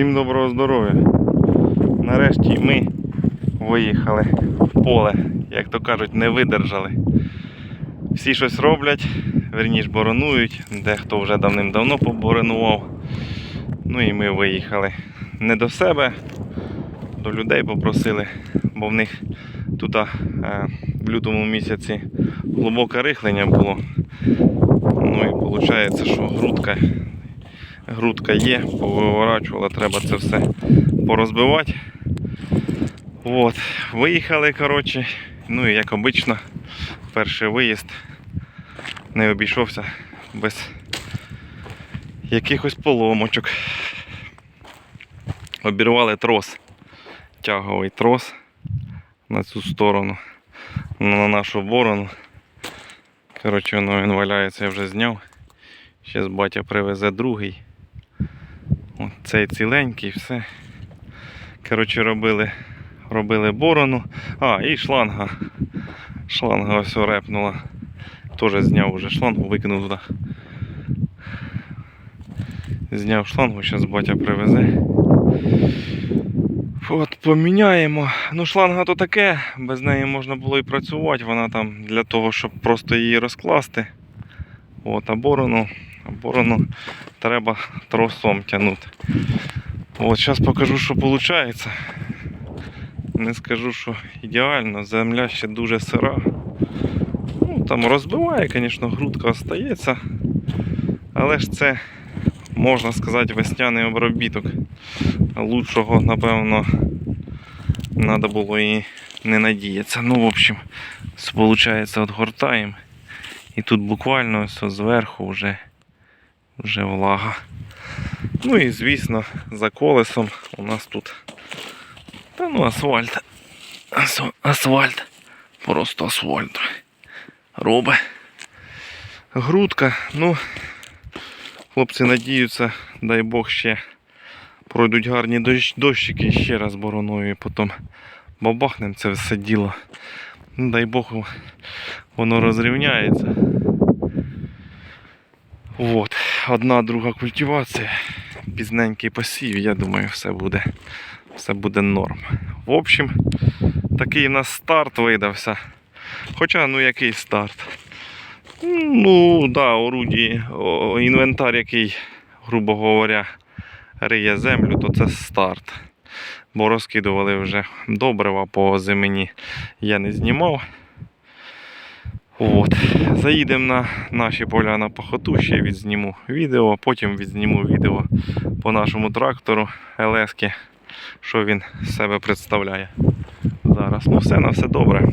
Всім доброго здоров'я. Нарешті ми виїхали в поле, як то кажуть, не видержали. Всі щось роблять, верніш боронують, дехто вже давним-давно поборонував. Ну і ми виїхали не до себе, до людей попросили, бо в них тут е, в лютому місяці глибоке рихлення було. Ну і виходить, що грудка грудка є, повиворачувала, треба це все порозбивати. От. Виїхали, коротше. Ну і як обично, перший виїзд не обійшовся без якихось поломочок. Обірвали трос, тяговий трос на цю сторону, на нашу борону. Коротше, воно він валяється, я вже зняв. Зараз батя привезе другий. Цей ціленький, все. Коротше, робили, робили борону. А, і шланга. Шланга ось репнула. Теж зняв вже шлангу, викинув туди. Зняв шлангу, зараз батя привезе. От, поміняємо. Ну, шланга то таке, без неї можна було і працювати. Вона там для того, щоб просто її розкласти. От, а борону, борону треба тросом тягнути. От, зараз покажу, що виходить. Не скажу, що ідеально, земля ще дуже сира. Ну, там розбиває, звісно, грудка остається. Але ж це, можна сказати, весняний обробіток. Лучшого, напевно, треба було і не надіятися. Ну, в общем, виходить, отгортаємо. І тут буквально ось зверху вже, вже влага. Ну і звісно, за колесом у нас тут та ну асфальт. Ас- Асфальт. Просто асфальт. Робе. Грудка. Ну, хлопці надіються, дай Бог ще пройдуть гарні дощ, дощики ще раз бороною і потім бабахнем це все діло. Ну, дай Бог воно розрівняється. От. Одна друга культивація, пізненький посів, я думаю, все буде, все буде норм. В общем, такий у нас старт видався. Хоча, ну який старт? Ну, да, орудії, інвентар, який, грубо говоря, риє землю, то це старт. Бо розкидували вже добрива по зимені я не знімав. От. Заїдемо на наші поля на пахоту, ще відзніму відео, потім відзніму відео по нашому трактору ЛС, що він себе представляє. Зараз. Ну все на все добре.